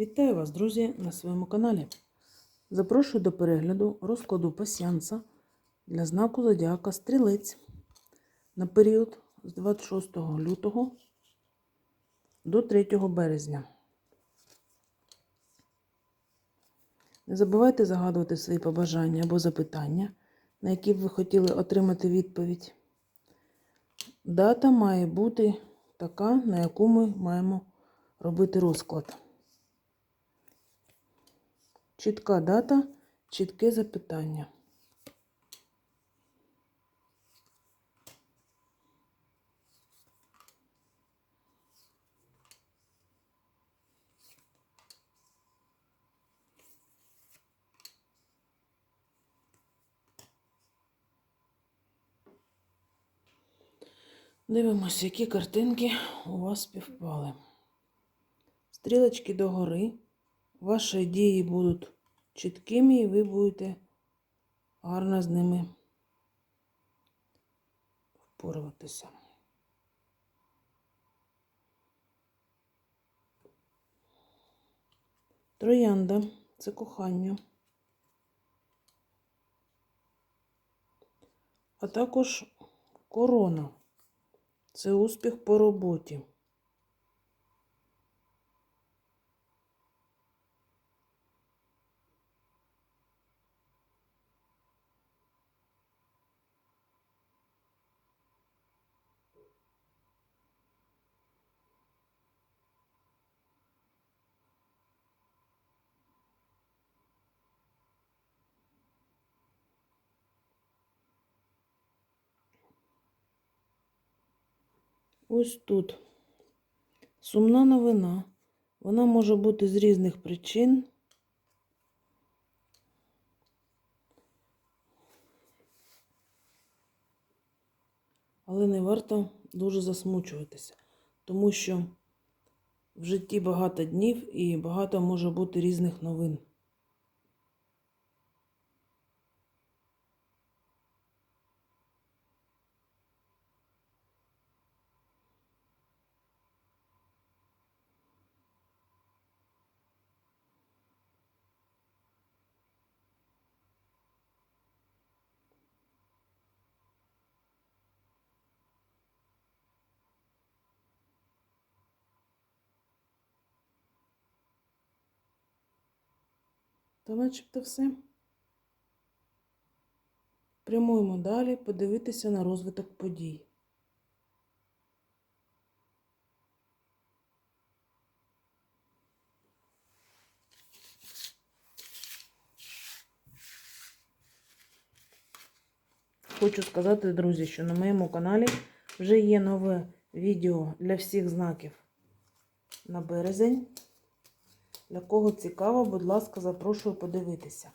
Вітаю вас, друзі, на своєму каналі. Запрошую до перегляду розкладу пасіанса для знаку Зодіака Стрілець на період з 26 лютого до 3 березня. Не забувайте загадувати свої побажання або запитання, на які б ви хотіли отримати відповідь. Дата має бути така, на яку ми маємо робити розклад. Чітка дата, чітке запитання. Дивимося, які картинки у вас співпали. Стрілочки догори. Ваші дії будуть чіткими і ви будете гарно з ними впоруватися. Троянда це кохання. А також корона це успіх по роботі. Ось тут сумна новина. Вона може бути з різних причин. Але не варто дуже засмучуватися, тому що в житті багато днів і багато може бути різних новин. Та начебто все. Прямуємо далі подивитися на розвиток подій. Хочу сказати, друзі, що на моєму каналі вже є нове відео для всіх знаків на березень. Для кого цікаво, будь ласка, запрошую подивитися.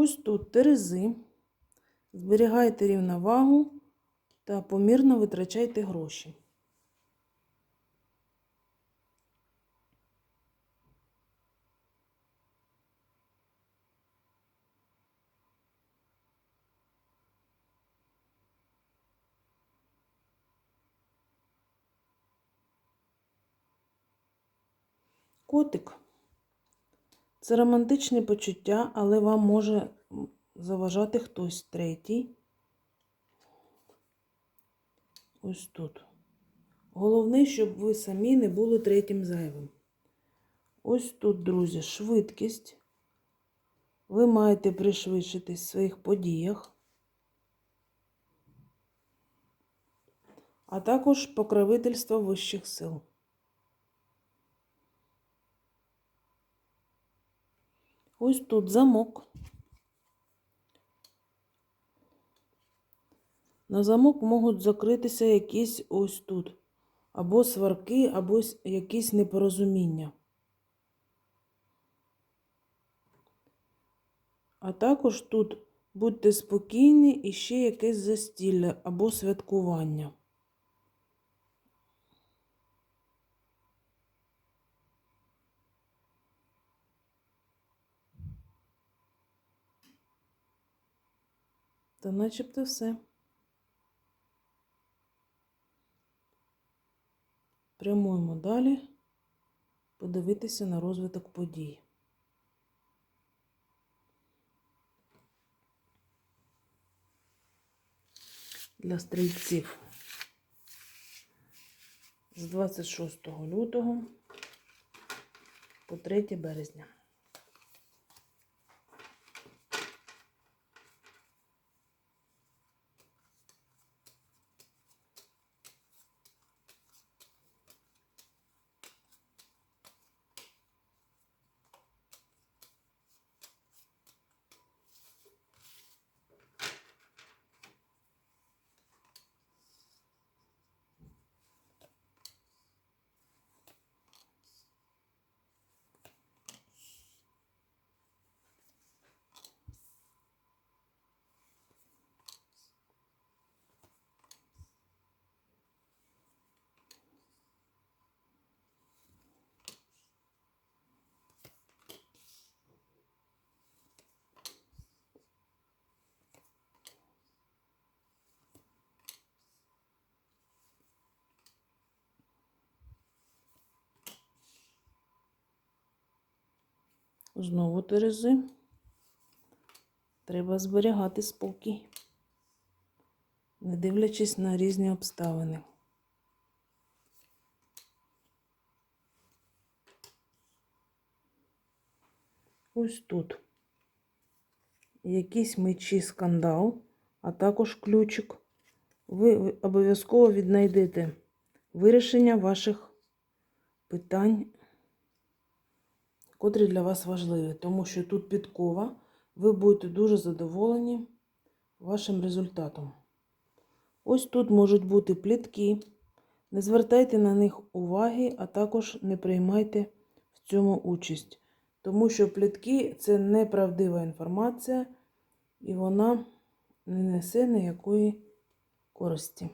Ось тут терези. Зберігайте рівновагу та помірно витрачайте гроші. Котик. Це романтичне почуття, але вам може заважати хтось третій. Ось тут. Головне, щоб ви самі не були третім зайвим. Ось тут, друзі, швидкість. Ви маєте пришвидшитись в своїх подіях. А також покровительство вищих сил. Ось тут замок. На замок можуть закритися якісь ось тут. Або сварки, або якісь непорозуміння. А також тут будьте спокійні і ще якесь застілля або святкування. Та начебто все. Прямуємо далі, подивитися на розвиток подій. Для стрільців з 26 лютого по 3 березня. Знову Терези. Треба зберігати спокій, не дивлячись на різні обставини. Ось тут якісь мечі скандал, а також ключик. Ви обов'язково віднайдете вирішення ваших питань котрі для вас важливі, тому що тут підкова, ви будете дуже задоволені вашим результатом. Ось тут можуть бути плітки. Не звертайте на них уваги, а також не приймайте в цьому участь. Тому що плітки це неправдива інформація, і вона не несе ніякої користі.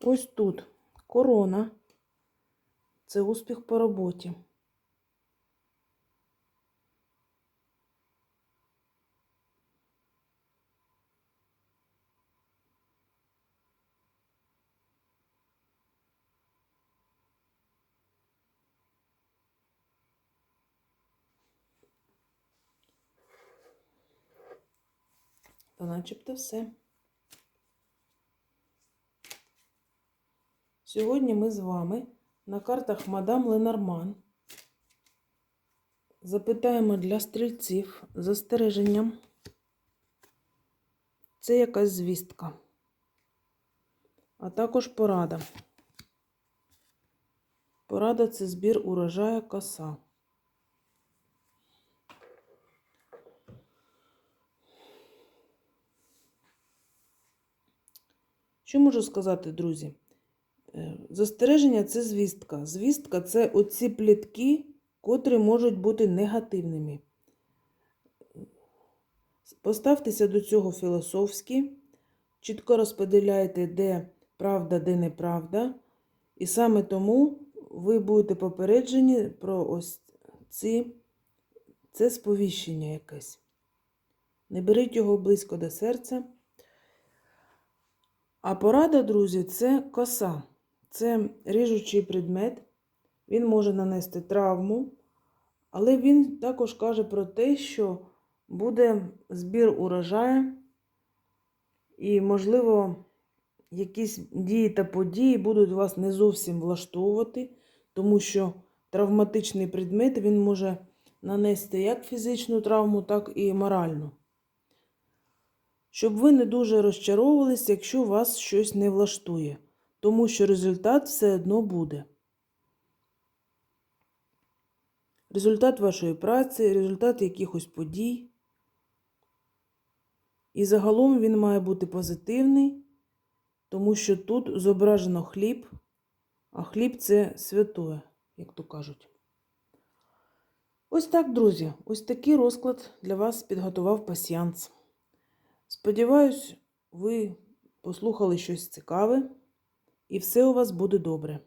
Ось тут корона. Це успіх по роботі. Та начебто все. Сьогодні ми з вами на картах мадам Ленорман запитаємо для стрільців застереженням. Це якась звістка, а також порада. Порада це збір урожаю коса. Що можу сказати, друзі? Застереження це звістка. Звістка це оці плітки, котрі можуть бути негативними. Поставтеся до цього філософськи, чітко розподіляйте, де правда, де неправда. І саме тому ви будете попереджені про ось ці, це сповіщення якесь. Не беріть його близько до серця. А порада, друзі, це коса. Це ріжучий предмет. Він може нанести травму, але він також каже про те, що буде збір урожаю, і, можливо, якісь дії та події будуть вас не зовсім влаштовувати, тому що травматичний предмет він може нанести як фізичну травму, так і моральну. Щоб ви не дуже розчаровувались, якщо вас щось не влаштує, тому що результат все одно буде. Результат вашої праці, результат якихось подій. І загалом він має бути позитивний, тому що тут зображено хліб, а хліб це святое, як то кажуть. Ось так, друзі, ось такий розклад для вас підготував пасіянс. Сподіваюсь, ви послухали щось цікаве, і все у вас буде добре.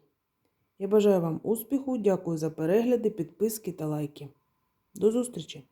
Я бажаю вам успіху, дякую за перегляди, підписки та лайки. До зустрічі!